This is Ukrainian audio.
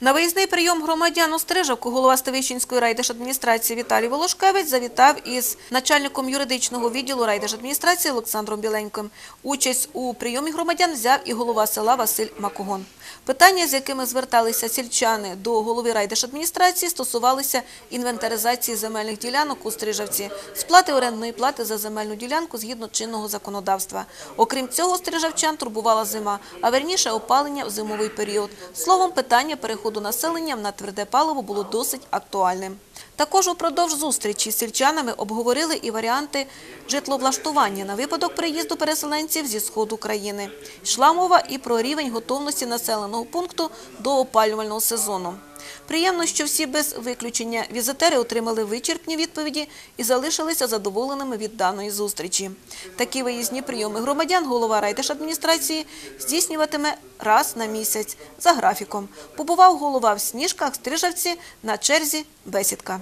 На виїзний прийом громадян у Стрижавку голова Ставищенської райдержадміністрації Віталій Волошкевич завітав із начальником юридичного відділу райдержадміністрації Олександром Біленьким. Участь у прийомі громадян взяв і голова села Василь Макогон. Питання, з якими зверталися сільчани до голови райдержадміністрації, стосувалися інвентаризації земельних ділянок у Стрижавці, сплати орендної плати за земельну ділянку згідно чинного законодавства. Окрім цього, стрижавчан турбувала зима, а верніше опалення в зимовий період. Словом, питання переходу населення на тверде паливо було досить актуальним. Також упродовж зустрічі з сільчанами обговорили і варіанти житловлаштування на випадок приїзду переселенців зі сходу країни. Йшла мова і про рівень готовності населеного пункту до опалювального сезону. Приємно, що всі без виключення візитери отримали вичерпні відповіді і залишилися задоволеними від даної зустрічі. Такі виїзні прийоми громадян голова райдержадміністрації здійснюватиме раз на місяць за графіком. Побував голова в Сніжках, Стрижавці, на черзі бесідка.